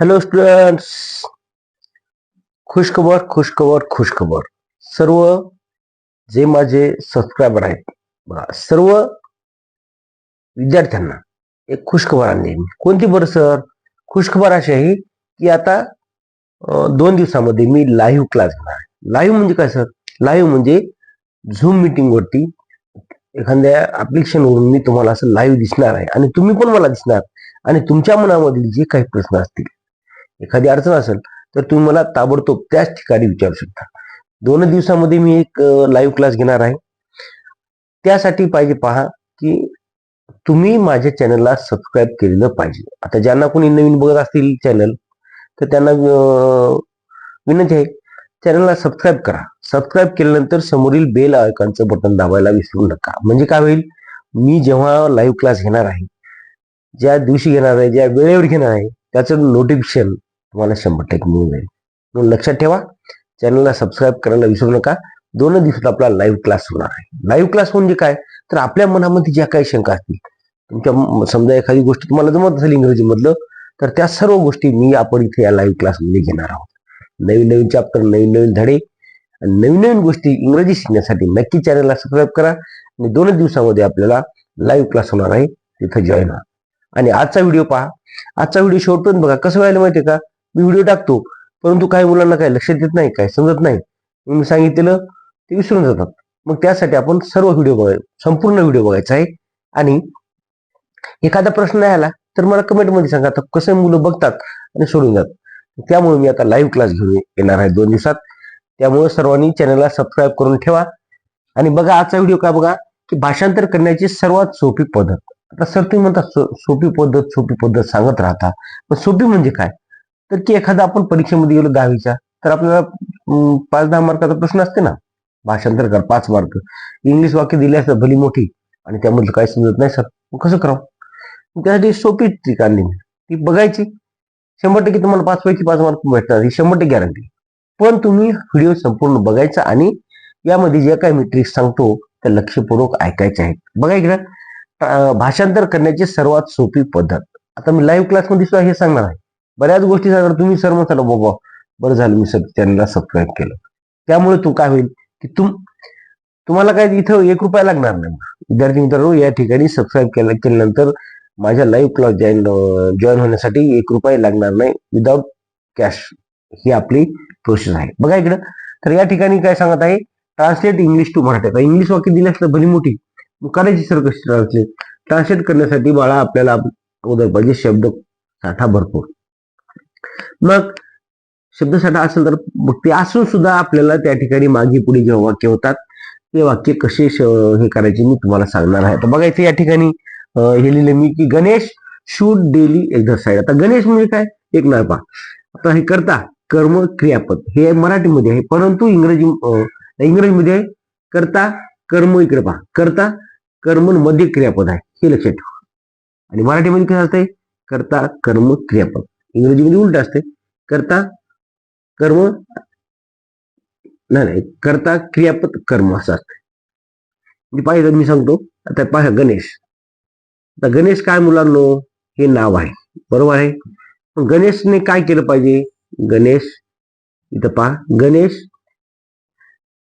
Hello students खुशखबर खुशखबर खुशखबर. सर्व जे माझे सबस्क्रायबर आहेत बघा सर्व विद्यार्थ्यांना एक खुशखबर आणली कोणती बरं सर खुशखबर अशी आहे की आता दोन दिवसामध्ये मी लाईव्ह क्लास घेणार आहे. लाईव्ह म्हणजे काय सर लाईव्ह म्हणजे झूम मीटिंग वरती एखाद्या application मी तुम्हाला असं लाईव्ह दिसणार आहे. आणि तुम्ही पण मला दिसणार. आणि तुमच्या मनामधील जे काही प्रश्न असतील एखादी अडचण असेल तर तुम्ही मला ताबडतोब त्याच ठिकाणी विचारू शकता. दोन दिवसामध्ये मी एक लाईव्ह क्लास घेणार आहे. त्यासाठी पाहिजे पहा की तुम्ही माझ्या चॅनलला सबस्क्राईब केलेलं पाहिजे. आता ज्यांना कोणी नवीन बघत असतील चॅनल तर त्यांना विनंती आहे चॅनलला सबस्क्राईब करा. सबस्क्राईब केल्यानंतर समोरील बेल आयकॉनचं बटन दाबायला विसरू नका. म्हणजे काय होईल? मी जेव्हा लाईव्ह क्लास घेणार आहे ज्या दिवशी घेणार आहे ज्या वेळेवर घेणार आहे त्याचं नोटिफिकेशन तुम्हाला शंभर टक्के मिळून जाईल. म्हणून लक्षात ठेवा चॅनलला सबस्क्राईब करायला विसरू नका. दोन दिवसात आपला लाईव्ह क्लास होणार आहे. लाईव्ह क्लास म्हणजे काय? तर आपल्या मनामध्ये ज्या काही शंका असतील तुमच्या समजा एखादी गोष्ट तुम्हाला जमत असेल इंग्रजीमधलं तर त्या सर्व गोष्टी मी आपण इथे या लाईव्ह क्लासमध्ये घेणार आहोत. नवीन नवीन चॅप्टर नवीन नवीन धडे आणि नवीन नवीन गोष्टी इंग्रजी शिकण्यासाठी नक्की चॅनलला सबस्क्राईब करा. आणि दोनच दिवसामध्ये आपल्याला लाईव्ह क्लास होणार आहे. तिथं जॉईन व्हा. आणि आजचा व्हिडिओ पहा. आजचा व्हिडिओ शेवटपर्यंत बघा. कसं व्हायला माहितीये का? मी व्हिडिओ टाकतो. परंतु काही मुलांना काय लक्षात येत नाही काय समजत नाही. मी सांगितलेलं ते विसरून जातात. मग त्यासाठी आपण सर्व व्हिडिओ बघाय संपूर्ण व्हिडिओ बघायचा आहे. आणि एखादा प्रश्न नाही आला तर मला कमेंटमध्ये सांगा आता कसं मुलं बघतात आणि सोडून जातात. त्यामुळे मी आता लाईव्ह क्लास घेऊन येणार आहे दोन दिवसात. त्यामुळे सर्वांनी चॅनलला सबस्क्राईब करून ठेवा. आणि बघा आजचा व्हिडिओ काय बघा की भाषांतर करण्याची सर्वात सोपी पद्धत. आता सर तुम्ही म्हणता सोपी पद्धत सोपी पद्धत सांगत राहता. पण सोपी म्हणजे काय? तर की एखादा आपण परीक्षेमध्ये गेलो दहावीच्या तर आपल्याला पाच दहा मार्काचा प्रश्न असते ना. भाषांतर कर पाच मार्क. इंग्लिश वाक्य दिले असतं भली मोठी आणि त्यामधलं काही समजत नाही सर. मग कसं करावं? त्यासाठी सोपी ट्रिक आणली ती बघायची. शंभर टक्के तुम्हाला पाच पैकी पाच मार्क भेटणार ही शंभर टक्के गॅरंटी पण तुम्ही व्हिडिओ संपूर्ण बघायचा आणि यामध्ये जे काही मी ट्रिक्स सांगतो त्या लक्षपूर्वक ऐकायचे आहेत. बघा इकडं. भाषांतर करण्याची सर्वात सोपी पद्धत. आता मी लाईव्ह क्लासमध्ये सुद्धा हे सांगणार आहे. बऱ्याच गोष्टी सांगणार. तुम्ही सर म्हणता बाबा बरं झालं मी सर चॅनलला सबस्क्राईब केलं. त्यामुळे तू काय होईल की तुम तुम्हाला काय इथं एक रुपया लागणार नाही. विद्यार्थी मित्रांनो या ठिकाणी सबस्क्राईब केल्या केल्यानंतर माझ्या लाईव्ह क्लास जॉईन जॉईन होण्यासाठी एक रुपया लागणार नाही विदाऊट कॅश ही आपली प्रोसेस आहे. बघा इकडं. तर या ठिकाणी काय सांगत आहे? Translate English to Marathi. आता इंग्लिश वाक्य दिले असलं भली मोठी. करायची सर कशी ट्रान्सलेट ट्रान्सलेट करण्यासाठी बाळा आपल्याला अगोदर पाहिजे शब्द साठा भरपूर. मग शब्दसाठा असेल तर भक्ती ते असून सुद्धा आपल्याला त्या ठिकाणी मागे पुढे जेव्हा वाक्य होतात ते वाक्य कसे हे करायचे मी तुम्हाला सांगणार आहे. तर बघायचं या ठिकाणी अं, हे लिहिले मी की गणेश शूट डेली एक्झरसाईज आता गणेश म्हणजे काय? एक नाव पहा आता हे करता कर्म क्रियापद. हे मराठीमध्ये आहे परंतु इंग्रजी अं, इंग्रजीमध्ये आहे करता कर्म इकडे पहा. करता कर्ममध्ये क्रियापद आहे. हे लक्षात ठेवा. आणि मराठीमध्ये काय असतंय? करता कर्म क्रियापद. इंग्रजीमध्ये उलट असते. करता कर्म नाही नाही करता क्रियापद कर्म असं असतं म्हणजे पाहिजे मी सांगतो आता पहा गणेश. आता गणेश काय मुलांनो? हे नाव आहे. बरोबर आहे? पण गणेशने काय केलं पाहिजे? गणेश इथं पहा गणेश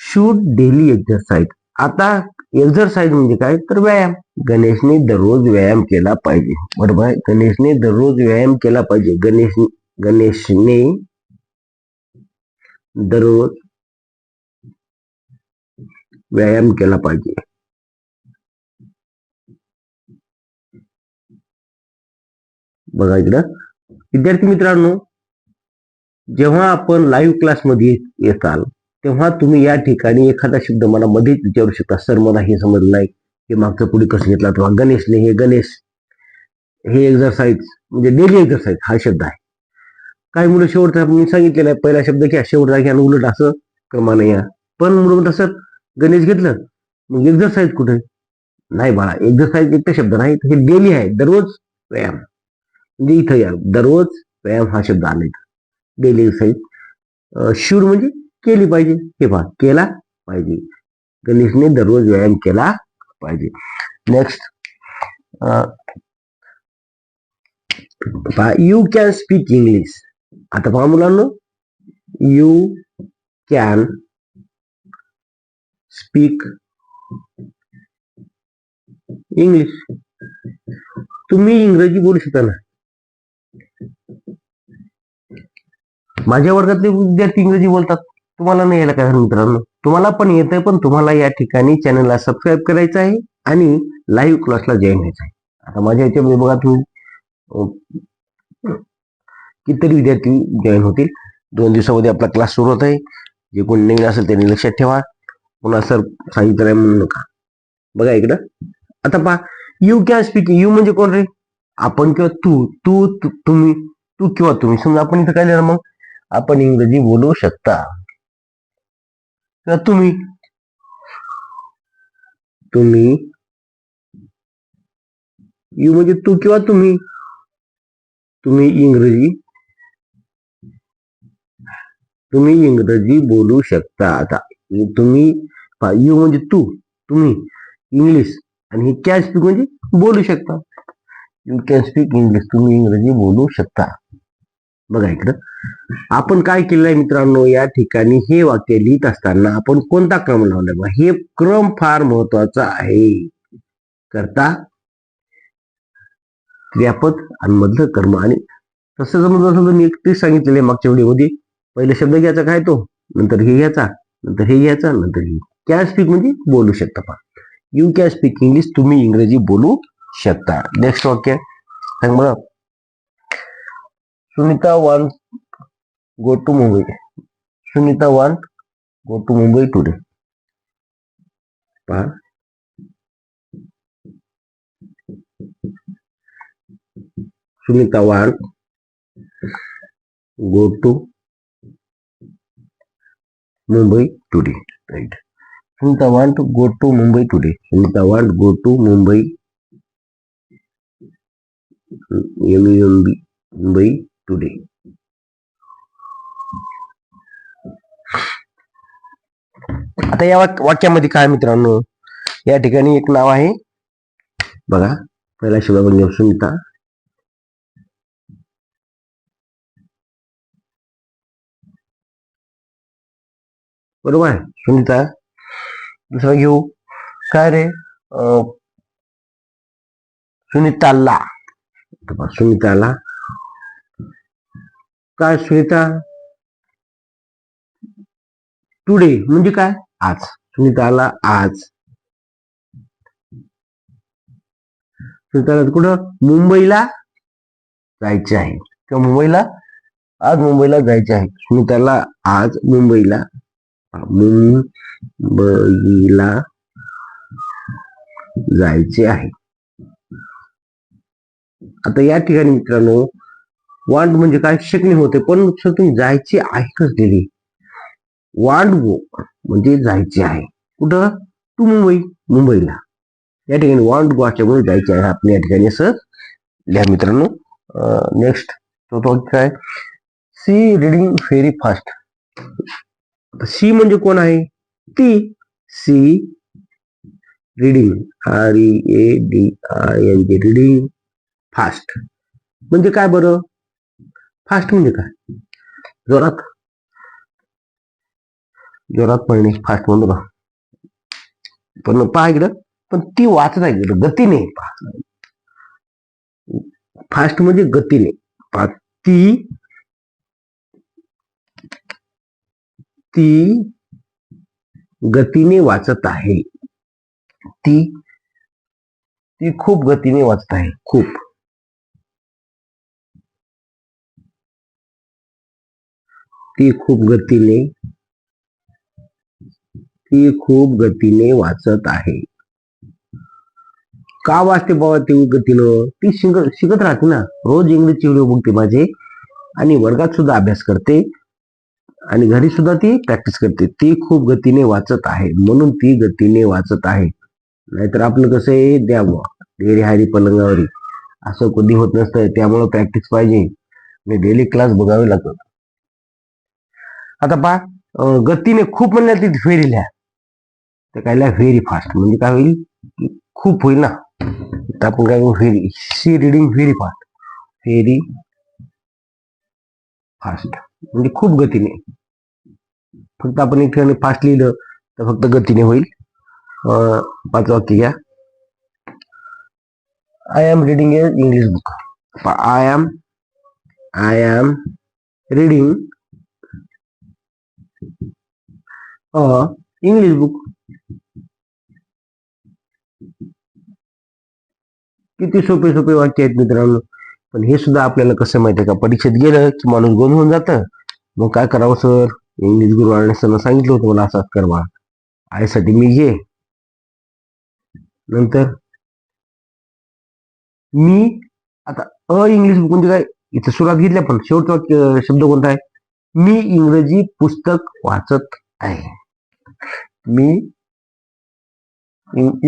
शूड डेली एक्झरसाईज आता एक्झरसाईज म्हणजे काय तर व्यायाम। गणेशने दररोज व्यायाम केला पाहिजे। बरोबर आहे गणेशने दररोज व्यायाम केला पाहिजे। गणेश गणेशने दररोज व्यायाम केला पाहिजे. बघा इकडं. विद्यार्थी मित्रांनो, जेव्हा आपण तेव्हा तुम्ही या ठिकाणी एखादा शब्द मला मध्येच विचारू शकता. सर मला हे समजलं नाही. हे मागचं पुढे कसं घेतला तेव्हा गणेशने हे गणेश हे एक्झरसाईज म्हणजे डेली एक्झरसाईज हा शब्द आहे. काही मुलं शेवटचा मी सांगितलेलं आहे. पहिला शब्द घ्या शेवटचा घ्या आणि उलट असं क्रमाने या. पण मुलं म्हणतात सर गणेश घेतलं. मग एक्झरसाईज कुठे? नाही बाळा एक्झरसाईज एकटा शब्द नाही. हे डेली आहे. दररोज व्यायाम. म्हणजे इथं या. दररोज व्यायाम हा शब्द आला इथं डेली एक्सरसाइज शूर म्हणजे केली पाहिजे. हे पहा केला पाहिजे. गणेशने दररोज व्यायाम केला पाहिजे. Next you can speak English आता पहा मुलांना यू कॅन स्पीक इंग्लिश तुम्ही इंग्रजी बोलू शकता ना. माझ्या वर्गातले विद्यार्थी इंग्रजी बोलतात. तुम्हाला नाही यायला काय मित्रांनो? तुम्हाला पण येतंय पण तुम्हाला या ठिकाणी चॅनलला सबस्क्राईब करायचं आहे आणि लाईव्ह क्लासला जॉईन व्हायचं आहे. आता माझ्या याच्यामध्ये बघा तुम्ही कितीतरी विद्यार्थी जॉईन होतील. दोन दिवसामध्ये आपला क्लास सुरू होत आहे जे कोण नवीन असेल त्यांनी लक्षात ठेवा. पुन्हा सर सांगितलं आहे म्हणू नका. बघा इकडं. आता पहा यू कॅन स्पीक यू म्हणजे कोण रे? आपण किंवा तू तू तू- तुम्ही तू किंवा तुम्ही. समजा आपण इथं काय लिहिलं मग? आपण इंग्रजी बोलू शकता. किंवा तुम्ही? तुम्ही? यू म्हणजे तू किंवा तुम्ही? तुम्ही इंग्रजी? तुम्ही इंग्रजी बोलू शकता आता. म्हणजे तुम्ही यू म्हणजे तू तुम्ही इंग्लिश आणि हे कॅन स्पीक म्हणजे बोलू शकता. यू कॅन स्पीक इंग्लिश तुम्ही इंग्रजी बोलू शकता. बघा इकडं. आपण काय केलंय मित्रांनो? या ठिकाणी हे वाक्य लिहित असताना आपण कोणता क्रम लावलाय बघा हे क्रम फार महत्त्वाचा आहे. करता क्रियापद आणि मधलं कर्म आणि तसं समजलं असेल तर मी एक ट्रिक सांगितलेलं आहे मागच्या व्हिडिओमध्ये. पहिले शब्द घ्यायचा काय तो? नंतर हे घ्यायचा नंतर हे घ्यायचा नंतर हे. कॅन स्पीक म्हणजे बोलू शकता पहा यू कॅन स्पीक इंग्लिश तुम्ही इंग्रजी बोलू शकता. नेक्स्ट वाक्य. सांग बघा Sunita wants go to Mumbai. Sunita want go to Mumbai today. Par Sunita want go to Mumbai today. Right. Sunita want to go to Mumbai today. Sunita want go to Mumbai. M U M B Mumbai today. आता या वाक- वाक्यामध्ये काय मित्रांनो? या ठिकाणी एक नाव आहे. बघा पहिला शब्द आपण घेऊ सुनीता. बरोबर आहे सुनीता. दुसरा घेऊ. काय रे? अं, सुनीताला. सुनीताला. काय श्वेता? टुडे म्हणजे काय? आज. सुनीताला आज. सुनीताला कुठं? मुंबईला जायचे आहे. किंवा मुंबईला? आज मुंबईला जायचे आहे. सुनीताला आज मुंबईला. मुंबईला जायचे आहे. आता या ठिकाणी मित्रांनो वांड म्हणजे काय? शिकणे होते. पण सर तुम्ही जायची आहे दिली. वांड गो म्हणजे जायचे आहे. कुठं? टू मुंबई. मुंबईला. या ठिकाणी वांड गो मुळे जायचे आहे. आपण या ठिकाणी असं. लिहा मित्रांनो. नेक्स्ट तो काय? She reading very fast she म्हणजे कोण आहे? ती she reading R E A D R N G reading fast म्हणजे काय बरं? फास्ट म्हणजे काय? जोरात. जोरात पळणे फास्ट म्हणतो का पण पहा इकडं. पण ती वाचत आहे इकडं. गतीने. फास्ट म्हणजे गतीने. ती ती गतीने वाचत आहे. ती ती खूप गतीने वाचत आहे. खूप. ती खूप गतीने ती खूप गतीने वाचत आहे. का वाचते बाबा ती गतीनं? ती शिकत शिकत राहते ना. रोज इंग्लिशचे व्हिडिओ बघते माझे. आणि वर्गात सुद्धा अभ्यास करते. आणि घरी सुद्धा ती प्रॅक्टिस करते. ती खूप गतीने वाचत आहे. म्हणून ती गतीने वाचत आहे. नाहीतर आपलं कसं आहे द्यावं. डेरी हारी पलंगावरी. असं कधी होत नसतं. त्यामुळं प्रॅक्टिस पाहिजे. आणि डेली क्लास बघावे लागतात. आता पहा गतीने खूप म्हणल्या ती व्हेरी लिहा तर काय व्हेरी फास्ट म्हणजे काय होईल? खूप होईल ना. तर आपण काय very she reading very fast very fast म्हणजे खूप गतीने. फक्त आपण एक ठिकाणी फास्ट लिहिलं तर फक्त गतीने होईल. पाच वाक्य घ्या. I am reading a English book I am I am reading a English book किती सोपे सोपे वाक्य आहेत मित्रांनो. पण हे सुद्धा आपल्याला कसं माहितीये का? परीक्षेत गेलं की माणूस गोंधळून होऊन जातं. मग काय करावं सर? इंग्लिश गुरु सर सांगितलं होतं मला असाच करवा आयसाठी मी घे नंतर मी आता अ इंग्लिश बुक म्हणजे काय? इथं सुरुवात घेतल्या पण शेवटचा शब्द कोणता आहे? मी इंग्रजी पुस्तक वाचत आहे. मी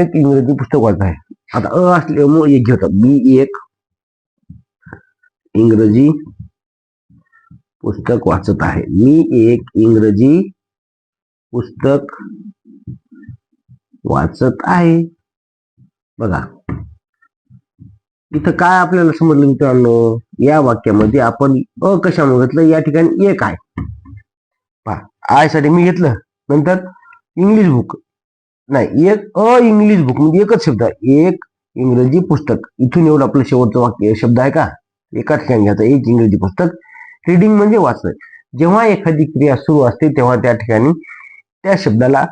एक इंग्रजी पुस्तक वाचत आहे. आता अ असल्यामुळे एक घेत. मी एक इंग्रजी पुस्तक वाचत आहे. मी एक इंग्रजी पुस्तक वाचत आहे. बघा. इथं काय आपल्याला समजलं मित्रांनो? या वाक्यामध्ये आपण अ कशामुळे घेतलं? या ठिकाणी एक आहे पहा आयसाठी मी घेतलं. नंतर इंग्लिश बुक नाही एक अ इंग्लिश बुक म्हणजे एकच शब्द आहे. एक इंग्रजी पुस्तक. इथून एवढं आपलं शेवटचं वाक्य शब्द आहे का? एका ठिकाणी घ्यायचं एक इंग्रजी पुस्तक. रिडिंग म्हणजे वाचणं. जेव्हा एखादी क्रिया सुरू असते तेव्हा त्या ठिकाणी त्या शब्दाला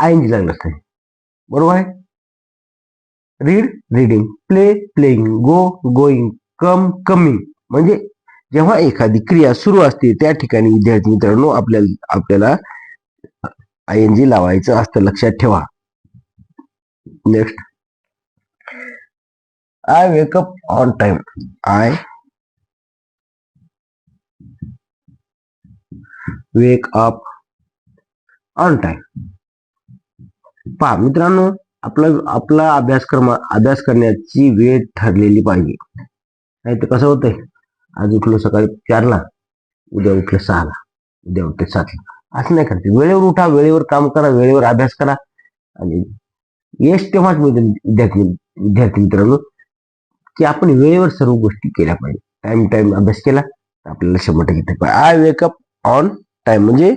आय लागलं असते. बरोबर आहे? Read reading play playing go going come coming म्हणजे जेव्हा एखादी क्रिया सुरू असते त्या ठिकाणी विद्यार्थी मित्रांनो आपल्याला आपल्याला आय एन जी लावायचं असतं. लक्षात ठेवा. Next I wake up on time I wake up on time पहा मित्रांनो आपला आपला अभ्यासक्रम अभ्यास करण्याची वेळ ठरलेली पाहिजे. नाही तर कसं होतंय? आज उठलो सकाळी चारला उद्या उठलं सहाला उद्या उठले सातला. असं नाही करते. वेळेवर उठा वेळेवर काम करा वेळेवर अभ्यास करा. आणि यश तेव्हाच मिळते विद्यार्थी विद्यार्थी मित्रांनो की आपण वेळेवर सर्व गोष्टी केल्या पाहिजे. टाइम टाइम अभ्यास केला तर आपल्याला शंभर टक्के आय वेकअप ऑन टाइम म्हणजे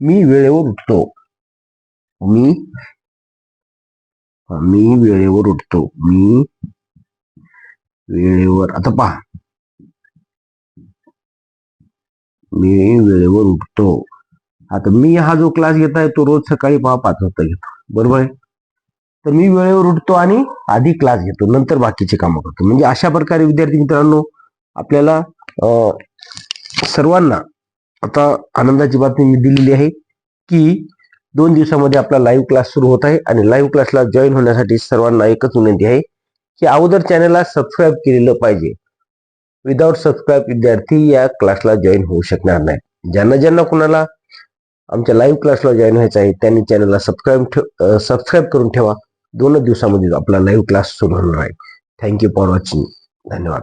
मी वेळेवर उठतो. मी मी वेळेवर उठतो. मी वेळेवर आता पहा. मी वेळेवर उठतो. आता मी हा जो क्लास घेत आहे तो रोज सकाळी पहा पाच वाजता घेतो. बरोबर आहे? तर मी वेळेवर उठतो आणि आधी क्लास घेतो. नंतर बाकीचे कामं करतो. म्हणजे अशा प्रकारे विद्यार्थी मित्रांनो आपल्याला अं, सर्वांना आता आनंदाची बातमी मी दिलेली आहे की दोन दिवसामध्ये आपला लाईव्ह क्लास सुरू होत आहे आणि लाईव्ह क्लासला जॉईन होण्यासाठी सर्वांना एकच विनंती आहे की अगोदर चॅनलला सबस्क्राईब केलेलं पाहिजे. विदाउट सबस्क्राईब विद्यार्थी या क्लासला जॉईन होऊ शकणार नाही. ज्यांना ज्यांना कुणाला आमच्या लाईव्ह क्लासला जॉईन व्हायचं आहे त्यांनी चॅनलला सबस्क्राईब ठेव सबस्क्राईब करून ठेवा. दोनच दिवसामध्ये आपला लाईव्ह क्लास सुरू होणार आहे. थँक्यू फॉर वॉचिंग धन्यवाद.